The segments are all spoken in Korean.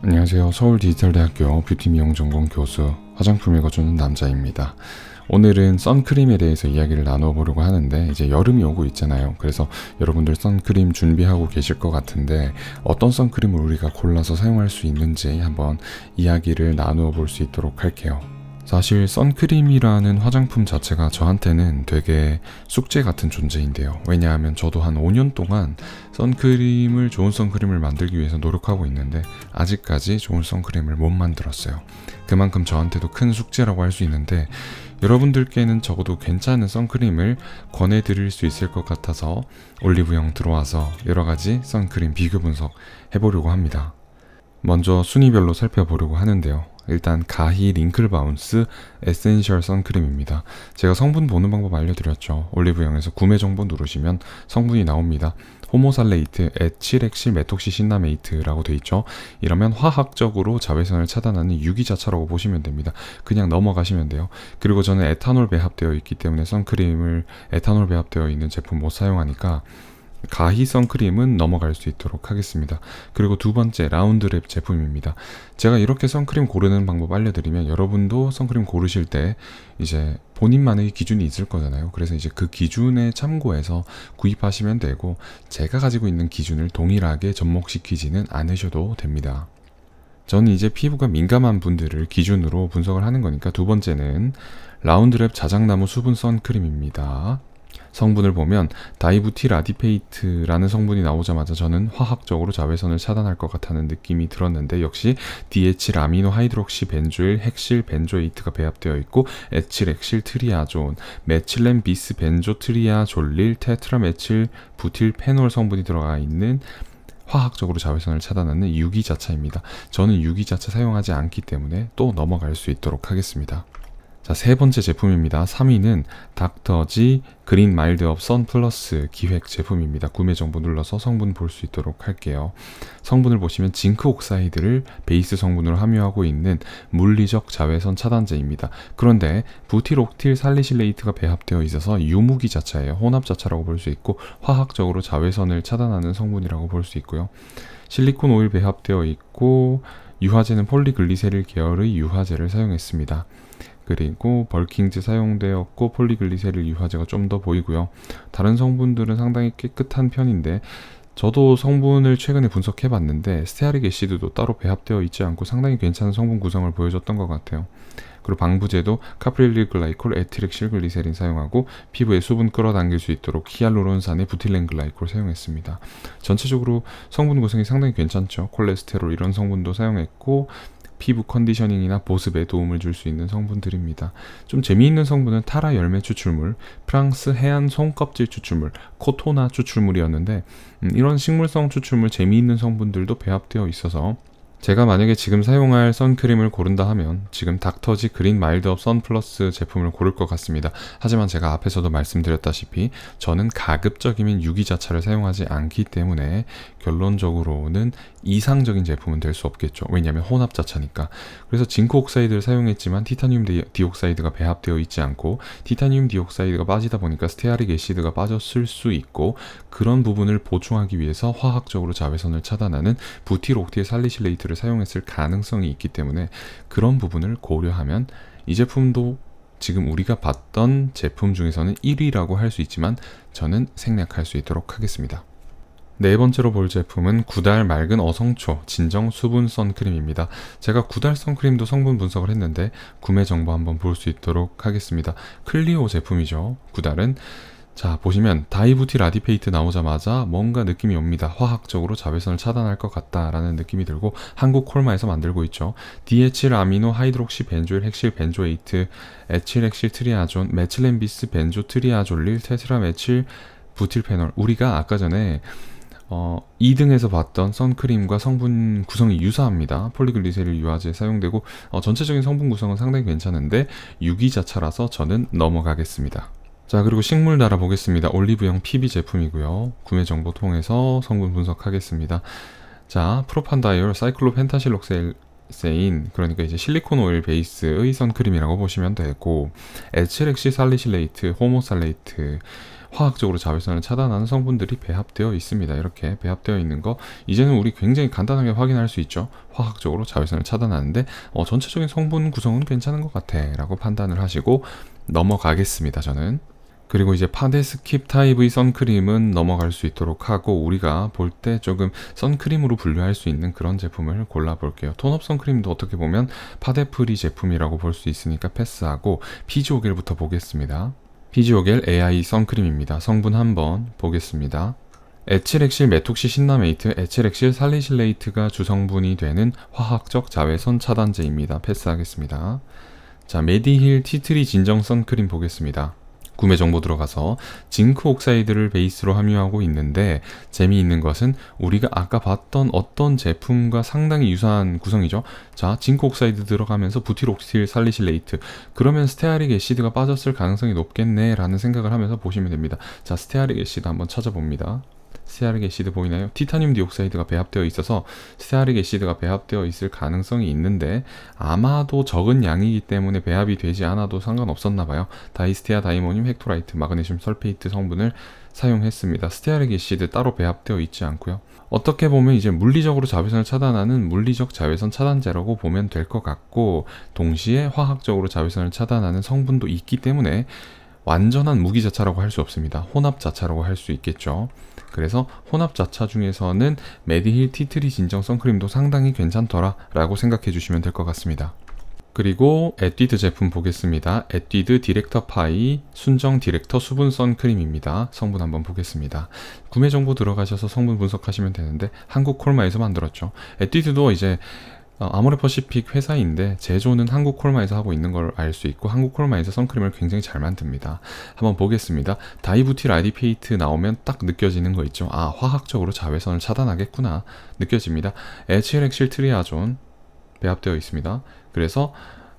안녕하세요. 서울 디지털대학교 뷰티 미용 전공 교수 화장품 읽어주는 남자입니다. 오늘은 선크림에 대해서 이야기를 나눠 보려고 하는데 이제 여름이 오고 있잖아요. 그래서 여러분들 선크림 준비하고 계실 것 같은데 어떤 선크림을 우리가 골라서 사용할 수 있는지 한번 이야기를 나누어 볼 수 있도록 할게요. 사실 선크림이라는 화장품 자체가 저한테는 되게 숙제 같은 존재인데요. 왜냐하면 저도 한 5년 동안 선크림을 좋은 선크림을 만들기 위해서 노력하고 있는데 아직까지 좋은 선크림을 못 만들었어요. 그만큼 저한테도 큰 숙제라고 할 수 있는데 여러분들께는 적어도 괜찮은 선크림을 권해드릴 수 있을 것 같아서 올리브영 들어와서 여러 가지 선크림 비교 분석 해보려고 합니다. 먼저 순위별로 살펴보려고 하는데요. 일단 가히 링클 바운스 에센셜 선크림입니다. 제가 성분 보는 방법 알려드렸죠. 올리브영에서 구매 정보 누르시면 성분이 나옵니다. 호모살레이트, 에틸엑실 메톡시 신나메이트라고 돼 있죠. 이러면 화학적으로 자외선을 차단하는 유기자차라고 보시면 됩니다. 그냥 넘어가시면 돼요. 그리고 저는 에탄올 배합되어 있기 때문에 선크림을 에탄올 배합되어 있는 제품 못 사용하니까 가히 선크림은 넘어갈 수 있도록 하겠습니다. 그리고 두 번째 라운드랩 제품입니다. 제가 이렇게 선크림 고르는 방법 알려드리면 여러분도 선크림 고르실 때 이제 본인만의 기준이 있을 거잖아요. 그래서 이제 그 기준에 참고해서 구입하시면 되고 제가 가지고 있는 기준을 동일하게 접목시키지는 않으셔도 됩니다. 저는 이제 피부가 민감한 분들을 기준으로 분석을 하는 거니까 두 번째는 라운드랩 자작나무 수분 선크림입니다. 성분을 보면 다이부티 라디페이트라는 성분이 나오자마자 저는 화학적으로 자외선을 차단할 것 같다는 느낌이 들었는데 역시 DH 라미노 하이드록시 벤조일 핵실 벤조에이트가 배합되어 있고 에틸 엑실 트리아존 메칠렌 비스 벤조 트리아졸릴 테트라 메칠 부틸 페놀 성분이 들어가 있는 화학적으로 자외선을 차단하는 유기자차입니다. 저는 유기자차 사용하지 않기 때문에 또 넘어갈 수 있도록 하겠습니다. 자, 세 번째 제품입니다. 3위는 닥터지 그린 마일드업 선 플러스 기획 제품입니다. 구매 정보 눌러서 성분 볼 수 있도록 할게요. 성분을 보시면 징크 옥사이드를 베이스 성분으로 함유하고 있는 물리적 자외선 차단제입니다. 그런데 부틸옥틸 살리실레이트가 배합되어 있어서 유무기 자차예요. 혼합 자차라고 볼 수 있고 화학적으로 자외선을 차단하는 성분이라고 볼 수 있고요. 실리콘 오일 배합되어 있고 유화제는 폴리글리세릴 계열의 유화제를 사용했습니다. 그리고 벌킹즈 사용되었고 폴리글리세릴 유화제가 좀 더 보이고요. 다른 성분들은 상당히 깨끗한 편인데 저도 성분을 최근에 분석해 봤는데 스테아릭 애시드도 따로 배합되어 있지 않고 상당히 괜찮은 성분 구성을 보여줬던 것 같아요. 그리고 방부제도 카프릴릴 글라이콜, 에틸엑실 글리세린 사용하고 피부에 수분 끌어당길 수 있도록 히알루론산의 부틸렌 글라이콜 사용했습니다. 전체적으로 성분 구성이 상당히 괜찮죠. 콜레스테롤 이런 성분도 사용했고 피부 컨디셔닝이나 보습에 도움을 줄 수 있는 성분들입니다. 좀 재미있는 성분은 타라 열매 추출물, 프랑스 해안 송껍질 추출물, 코토나 추출물이었는데 음, 이런 식물성 추출물 재미있는 성분들도 배합되어 있어서 제가 만약에 지금 사용할 선크림을 고른다 하면 지금 닥터지 그린 마일드업 선 플러스 제품을 고를 것 같습니다. 하지만 제가 앞에서도 말씀드렸다시피 저는 가급적이면 유기자차를 사용하지 않기 때문에 결론적으로는 이상적인 제품은 될 수 없겠죠. 왜냐하면 혼합 자차니까. 그래서 징크 옥사이드를 사용했지만 티타늄 디옥사이드가 배합되어 있지 않고 티타늄 디옥사이드가 빠지다 보니까 스테아릭 애시드가 빠졌을 수 있고 그런 부분을 보충하기 위해서 화학적으로 자외선을 차단하는 부티록티의 살리실레이트를 사용했을 가능성이 있기 때문에 그런 부분을 고려하면 이 제품도 지금 우리가 봤던 제품 중에서는 1위라고 할 수 있지만 저는 생략할 수 있도록 하겠습니다. 네 번째로 볼 제품은 구달 맑은 어성초 진정 수분 선크림입니다. 제가 구달 선크림도 성분 분석을 했는데 구매 정보 한번 볼 수 있도록 하겠습니다. 클리오 제품이죠. 구달은 자 보시면 다이부티 라디페이트 나오자마자 뭔가 느낌이 옵니다. 화학적으로 자외선을 차단할 것 같다라는 느낌이 들고 한국 콜마에서 만들고 있죠. DH 아미노 하이드록시 벤조일 핵실 벤조에이트 에틸 핵실 트리아존 메칠렌비스 벤조 트리아졸릴 테트라 메칠 부틸페놀 우리가 아까 전에 어, 2등에서 봤던 선크림과 성분 구성이 유사합니다. 폴리글리세릴 유화제 사용되고 어, 전체적인 성분 구성은 상당히 괜찮은데 유기자차라서 저는 넘어가겠습니다. 자 그리고 식물 달아 보겠습니다. 올리브영 PB 제품이고요. 구매 정보 통해서 성분 분석하겠습니다. 자 프로판다이올 사이클로펜타실록세인 그러니까 이제 실리콘 오일 베이스의 선크림이라고 보시면 되고 에치렉시 살리실레이트, 호모살레이트 화학적으로 자외선을 차단하는 성분들이 배합되어 있습니다. 이렇게 배합되어 있는 거 이제는 우리 굉장히 간단하게 확인할 수 있죠. 화학적으로 자외선을 차단하는데 어, 전체적인 성분 구성은 괜찮은 것 같아라고 판단을 하시고 넘어가겠습니다. 저는. 그리고 이제 파데 스킵 타입의 선크림은 넘어갈 수 있도록 하고 우리가 볼 때 조금 선크림으로 분류할 수 있는 그런 제품을 골라볼게요. 톤업 선크림도 어떻게 보면 파데 프리 제품이라고 볼 수 있으니까 패스하고 피지오겔부터 보겠습니다. 피지오겔 AI 선크림입니다. 성분 한번 보겠습니다. 에틸엑실 메톡시 신라메이트, 에틸엑실 살리실레이트가 주성분이 되는 화학적 자외선 차단제입니다. 패스하겠습니다. 자, 메디힐 티트리 진정 선크림 보겠습니다. 구매 정보 들어가서 징크 옥사이드를 베이스로 함유하고 있는데 재미있는 것은 우리가 아까 봤던 어떤 제품과 상당히 유사한 구성이죠. 자, 징크 옥사이드 들어가면서 부티록실 살리실레이트. 그러면 스테아릭 애시드가 빠졌을 가능성이 높겠네라는 생각을 하면서 보시면 됩니다. 자, 스테아릭 애시드 한번 찾아봅니다. 스테아릭 애시드 보이나요? 티타늄 디옥사이드가 배합되어 있어서 스테아릭 애시드가 배합되어 있을 가능성이 있는데 아마도 적은 양이기 때문에 배합이 되지 않아도 상관없었나 봐요. 다이스테아 다이모늄 헥토라이트 마그네슘 설페이트 성분을 사용했습니다. 스테아릭 애시드 따로 배합되어 있지 않고요. 어떻게 보면 이제 물리적으로 자외선을 차단하는 물리적 자외선 차단제라고 보면 될 것 같고 동시에 화학적으로 자외선을 차단하는 성분도 있기 때문에 완전한 무기자차라고 할 수 없습니다. 혼합자차라고 할 수 있겠죠. 그래서 혼합자차 중에서는 메디힐 티트리 진정 선크림도 상당히 괜찮더라 라고 생각해 주시면 될 것 같습니다. 그리고 에뛰드 제품 보겠습니다. 에뛰드 디렉터 파이 순정 디렉터 수분 선크림입니다. 성분 한번 보겠습니다. 구매 정보 들어가셔서 성분 분석하시면 되는데 한국 콜마에서 만들었죠. 에뛰드도 이제 어, 아모레퍼시픽 회사인데 제조는 한국 콜마에서 하고 있는 걸 알 수 있고 한국 콜마에서 선크림을 굉장히 잘 만듭니다. 한번 보겠습니다. 다이부틸 아디페이트 나오면 딱 느껴지는 거 있죠. 아 화학적으로 자외선을 차단하겠구나 느껴집니다. 에치렉실 트리아존 배합되어 있습니다. 그래서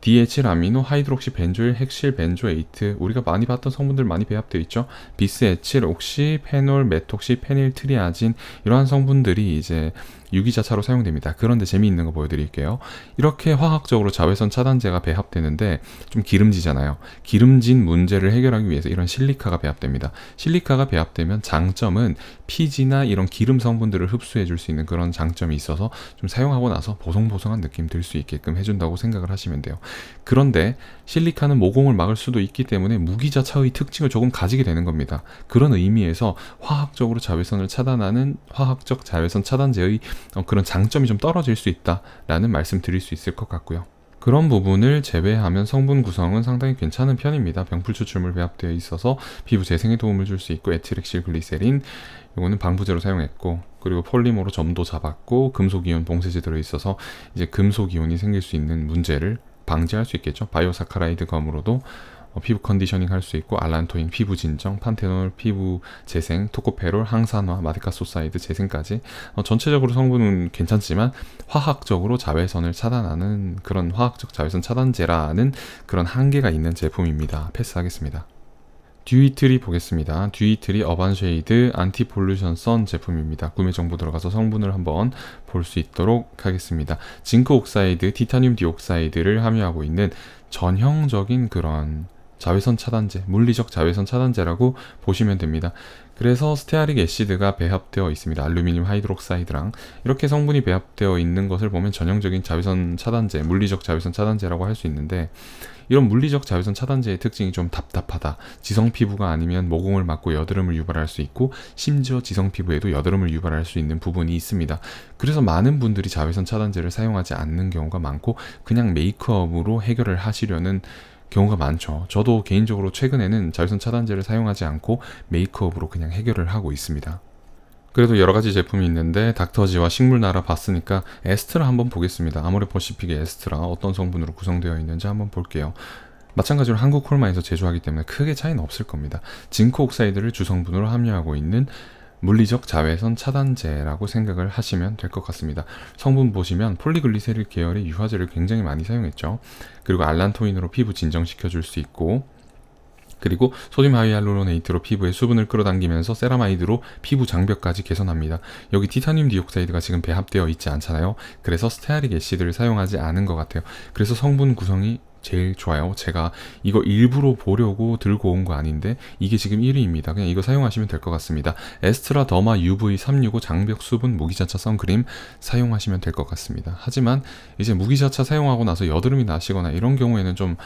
DH 라미노 하이드록시 벤조일 헥실 벤조에이트 우리가 많이 봤던 성분들 많이 배합되어 있죠. 비스 에칠 옥시 페놀 메톡시 페닐 트리아진 이러한 성분들이 이제 유기자차로 사용됩니다. 그런데 재미있는 거 보여드릴게요. 이렇게 화학적으로 자외선 차단제가 배합되는데 좀 기름지잖아요. 기름진 문제를 해결하기 위해서 이런 실리카가 배합됩니다. 실리카가 배합되면 장점은 피지나 이런 기름 성분들을 흡수해 줄 수 있는 그런 장점이 있어서 좀 사용하고 나서 보송보송한 느낌 들 수 있게끔 해준다고 생각을 하시면 돼요. 그런데 실리카는 모공을 막을 수도 있기 때문에 무기자차의 특징을 조금 가지게 되는 겁니다. 그런 의미에서 화학적으로 자외선을 차단하는 화학적 자외선 차단제의 어, 그런 장점이 좀 떨어질 수 있다라는 말씀 드릴 수 있을 것 같고요. 그런 부분을 제외하면 성분 구성은 상당히 괜찮은 편입니다. 병풀 추출물 배합되어 있어서 피부 재생에 도움을 줄 수 있고 에틸엑실 글리세린 이거는 방부제로 사용했고 그리고 폴리머로 점도 잡았고 금속 이온 봉쇄제 들어 있어서 이제 금속 이온이 생길 수 있는 문제를 방지할 수 있겠죠. 바이오사카라이드 검으로도 어, 피부 컨디셔닝 할 수 있고 알란토인 피부 진정, 판테놀 피부 재생, 토코페롤 항산화, 마데카소사이드 재생까지 어, 전체적으로 성분은 괜찮지만 화학적으로 자외선을 차단하는 그런 화학적 자외선 차단제라는 그런 한계가 있는 제품입니다. 패스하겠습니다. 듀이트리 보겠습니다. 듀이트리 어반 쉐이드 안티 폴루션 선 제품입니다. 구매 정보 들어가서 성분을 한번 볼 수 있도록 하겠습니다. 징크 옥사이드, 티타늄 디옥사이드를 함유하고 있는 전형적인 그런 자외선 차단제, 물리적 자외선 차단제라고 보시면 됩니다. 그래서 스테아릭 애시드가 배합되어 있습니다. 알루미늄 하이드록사이드랑 이렇게 성분이 배합되어 있는 것을 보면 전형적인 자외선 차단제, 물리적 자외선 차단제라고 할 수 있는데 이런 물리적 자외선 차단제의 특징이 좀 답답하다. 지성 피부가 아니면 모공을 막고 여드름을 유발할 수 있고 심지어 지성 피부에도 여드름을 유발할 수 있는 부분이 있습니다. 그래서 많은 분들이 자외선 차단제를 사용하지 않는 경우가 많고 그냥 메이크업으로 해결을 하시려는 경우가 많죠. 저도 개인적으로 최근에는 자외선 차단제를 사용하지 않고 메이크업으로 그냥 해결을 하고 있습니다. 그래도 여러 가지 제품이 있는데 닥터지와 식물나라 봤으니까 에스트라 한번 보겠습니다. 아모레퍼시픽의 에스트라 어떤 성분으로 구성되어 있는지 한번 볼게요. 마찬가지로 한국 콜마에서 제조하기 때문에 크게 차이는 없을 겁니다. 징크 옥사이드를 주성분으로 함유하고 있는 물리적 자외선 차단제라고 생각을 하시면 될 것 같습니다. 성분 보시면 폴리글리세릴 계열의 유화제를 굉장히 많이 사용했죠. 그리고 알란토인으로 피부 진정시켜 줄 수 있고 그리고 소듐 하이알루로네이트로 피부에 수분을 끌어당기면서 세라마이드로 피부 장벽까지 개선합니다. 여기 티타늄 디옥사이드가 지금 배합되어 있지 않잖아요. 그래서 스테아릭 애시드를 사용하지 않은 것 같아요. 그래서 성분 구성이 제일 좋아요. 제가 이거 일부러 보려고 들고 온 거 아닌데 이게 지금 1위입니다. 그냥 이거 사용하시면 될 것 같습니다. 에스트라 더마 UV 365 장벽 수분 무기자차 선크림 사용하시면 될 것 같습니다. 하지만 이제 무기자차 사용하고 나서 여드름이 나시거나 이런 경우에는 좀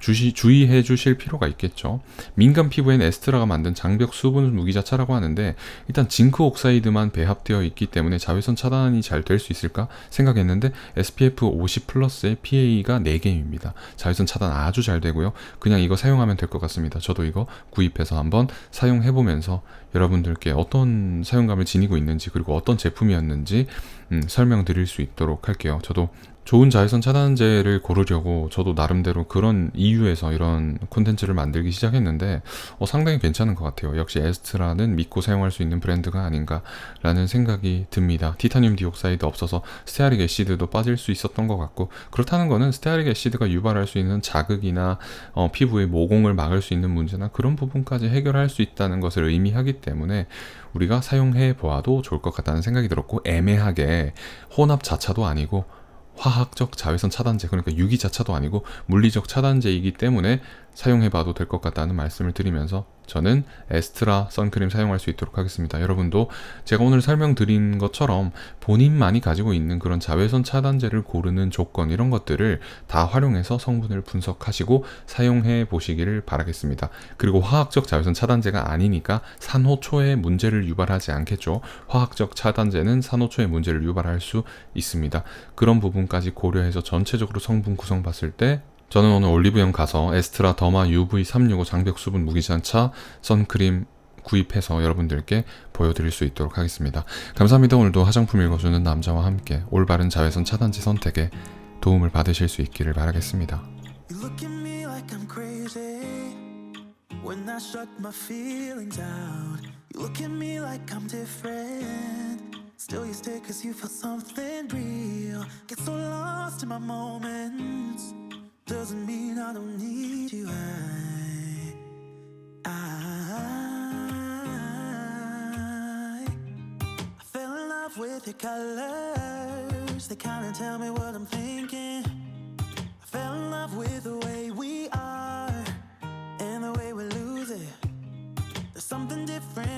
주시, 주의해 주실 필요가 있겠죠. 민감 피부엔 에스트라가 만든 장벽 수분 무기자차라고 하는데 일단 징크 옥사이드만 배합되어 있기 때문에 자외선 차단이 잘 될 수 있을까 생각했는데 SPF 50 플러스의 PA가 4개입니다. 자외선 차단 아주 잘 되고요. 그냥 이거 사용하면 될 것 같습니다. 저도 이거 구입해서 한번 사용해 보면서 여러분들께 어떤 사용감을 지니고 있는지 그리고 어떤 제품이었는지 음, 설명드릴 수 있도록 할게요. 저도 좋은 자외선 차단제를 고르려고 저도 나름대로 그런 이유에서 이런 콘텐츠를 만들기 시작했는데 어, 상당히 괜찮은 것 같아요. 역시 에스트라는 믿고 사용할 수 있는 브랜드가 아닌가라는 생각이 듭니다. 티타늄 디옥사이드 없어서 스테아릭 애시드도 빠질 수 있었던 것 같고 그렇다는 거는 스테아릭 애시드가 유발할 수 있는 자극이나 어, 피부의 모공을 막을 수 있는 문제나 그런 부분까지 해결할 수 있다는 것을 의미하기 때문에 우리가 사용해 보아도 좋을 것 같다는 생각이 들었고 애매하게 혼합 자차도 아니고 화학적 자외선 차단제 그러니까 유기자차도 아니고 물리적 차단제이기 때문에 사용해봐도 될 것 같다는 말씀을 드리면서 저는 에스트라 선크림 사용할 수 있도록 하겠습니다. 여러분도 제가 오늘 설명드린 것처럼 본인만이 가지고 있는 그런 자외선 차단제를 고르는 조건 이런 것들을 다 활용해서 성분을 분석하시고 사용해 보시기를 바라겠습니다. 그리고 화학적 자외선 차단제가 아니니까 산호초에 문제를 유발하지 않겠죠. 화학적 차단제는 산호초에 문제를 유발할 수 있습니다. 그런 부분까지 고려해서 전체적으로 성분 구성 봤을 때 저는 오늘 올리브영 가서 에스트라 더마 UV365 장벽 수분 무기자차 선크림 구입해서 여러분들께 보여드릴 수 있도록 하겠습니다. 감사합니다. 오늘도 화장품 읽어주는 남자와 함께 올바른 자외선 차단제 선택에 도움을 받으실 수 있기를 바라겠습니다. Still, you stay cause you feel something real. Get so lost in my moments. doesn't mean I don't need you. I, I, I fell in love with your colors. They kinda tell me what I'm thinking. I fell in love with the way we are and the way we lose it. There's something different.